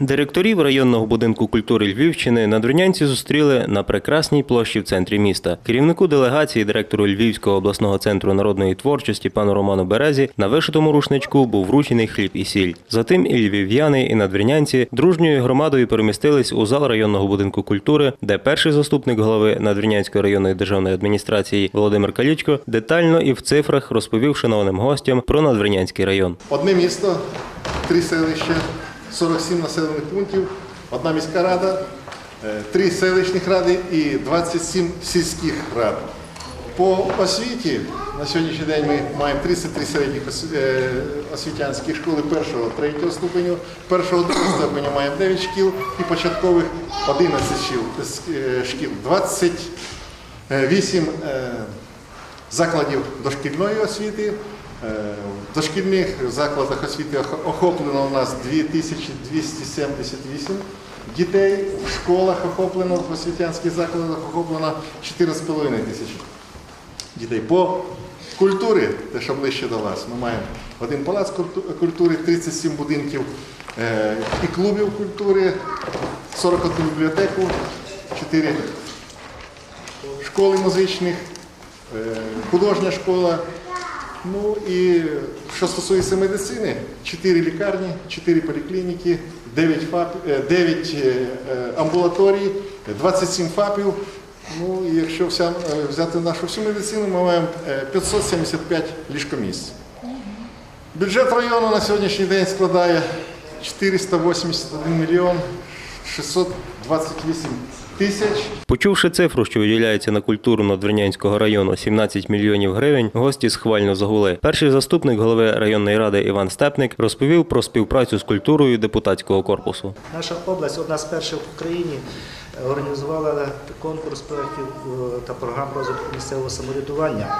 Директорів районного будинку культури Львівщини надвірнянці зустріли на прекрасній площі в центрі міста. Керівнику делегації, директору Львівського обласного центру народної творчості пану Роману Березі на вишитому рушничку був вручений хліб і сіль. Затим і львів'яни, і надвірнянці дружньою громадою перемістились у зал районного будинку культури, де перший заступник голови Надвірнянської районної державної адміністрації Володимир Калічко детально і в цифрах розповів шановним гостям про Надвірнянський район. Одне місто, три селища, 47 населених пунктів, одна міська рада, е, три селищних ради і 27 сільських рад. По освіті на сьогоднішній день ми маємо 33 середніх е, освітянських школи першого, третього ступеню, першого другого ступеню маємо 9 шкіл і початкових 11 шкіл, е, 28 е, закладів дошкільної освіти. Е, В дошкільних закладах освіти охоплено у нас 2278 дітей, в школах охоплено, в освітянських закладах охоплено 14,5 тисяч дітей. По культурі, те, що ближче до вас, ми маємо один палац культури, 37 будинків е, і клубів культури, 41 бібліотеку, 4 школи музичних, е, художня школа. Ну і що стосується медицини, 4 лікарні, 4 поліклініки, 9, ФАП, е, 9 е, е, амбулаторій, 27 ФАПів. Ну і якщо вся, е, взяти нашу всю медицину, ми маємо е, 575 ліжкомісць. Бюджет району на сьогоднішній день складає 481 мільйон 628 тисяч. Почувши цифру, що виділяється на культуру Надвірнянського району 17 мільйонів гривень, гості схвально загули. Перший заступник голови районної ради Іван Степник розповів про співпрацю з культурою депутатського корпусу. Наша область одна з перших в Україні організувала конкурс проєктів е, та програм розвитку місцевого самоврядування,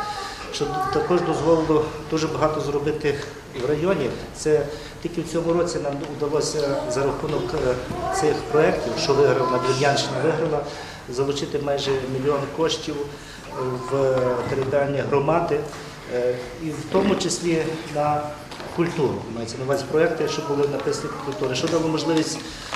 що також дозволило дуже багато зробити в районі. Це тільки в цьому році нам вдалося за рахунок е, цих проєктів, що виграв на Надвір'янщина виграла, залучити майже мільйон коштів в територіальні громади, е, і в тому числі на культуру. Мається на увазі проєкти, що були написані культури, що дало можливість е,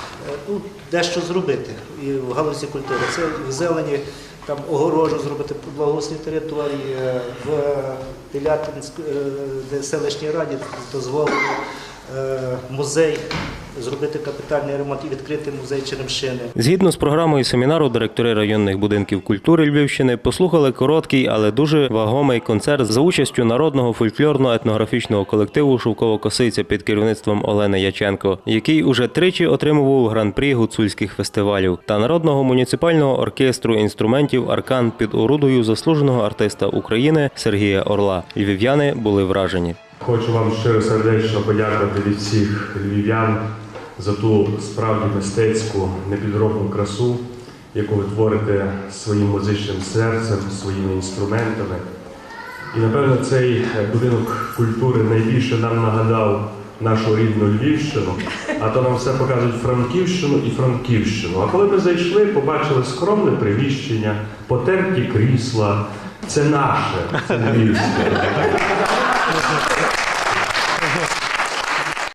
ну, дещо зробити і в галузі культури. Це в зелені, там огорожу зробити по території, е, в Телятинській е, селищній раді дозволено е, музей зробити капітальний ремонт і відкрити музей Черемшини. Згідно з програмою семінару, директори районних будинків культури Львівщини послухали короткий, але дуже вагомий концерт за участю народного фольклорно-етнографічного колективу Шовково-Косиця під керівництвом Олени Яченко, який уже тричі отримував гран-прі гуцульських фестивалів, та народного муніципального оркестру інструментів Аркан під орудою заслуженого артиста України Сергія Орла. Львів'яни були вражені. Хочу вам щиро сердечно подякувати від всіх львів'ян за ту справді мистецьку непідробну красу, яку ви творите своїм музичним серцем, своїми інструментами. І напевно цей е, будинок культури найбільше нам нагадав нашу рідну Львівщину, а то нам все показують Франківщину і Франківщину. А коли ми зайшли, побачили скромне приміщення, потерті крісла. Це наше, це львівське.